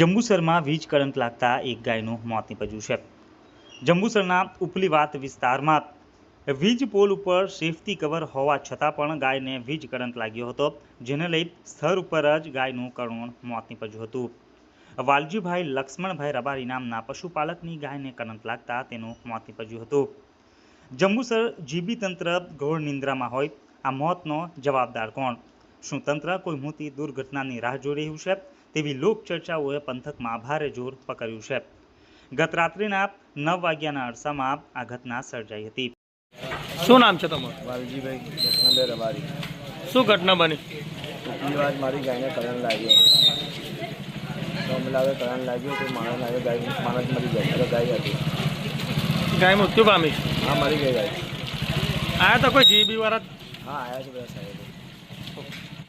જંબુસરમાં વીજ કરંટ લાગતા એક ગાયનું મોત નીપજ્યું છે. જંબુસરના ઉપલીવાત વિસ્તારમાં વીજ પોલ ઉપર સેફટી કવર હોવા છતાં પણ ગાયને વીજ કરંટ લાગ્યો હતો, જેને લઈ સ્થળ ઉપર જ ગાયનું કરુણ મોત નીપજ્યું હતું. વાલજીભાઈ લક્ષ્મણભાઈ રબારી નામના પશુપાલકની ગાયને કરંટ લાગતા તેનું મોત નીપજ્યું હતું. જંબુસર જીબી તંત્ર ઘોર નિંદ્રામાં હોય, આ મોતનો જવાબદાર કોણ? શું તંત્ર કોઈ મોટી દુર્ઘટનાની રાહ જોઈ રહ્યું છે? તેવી લોકચર્ચાઓએ પંથકમાં ભારે જોર પકડ્યું છે. ગત રાત્રિના નવ વાગ્યાના અરસામાં આ ઘટના સર્જાઈ હતી. શું નામ છે તમારું? વાલજીભાઈ લક્ષ્મણભાઈ રબારી. શું ઘટના બની? ઉપલી વાત મારી ગાયને કરંટ લાગ્યો. તો અમે લાગે કરંટ લાગ્યો તો માણસ લાગે ગાય માણસ મરી જાય એટલે ગાય હતી. ગાય મૃત્યુ પામી છે? હા મરી ગઈ ગાય. આયા તો કોઈ જીબી વાળા હા આયા છે બધા સાહેબ. থাকো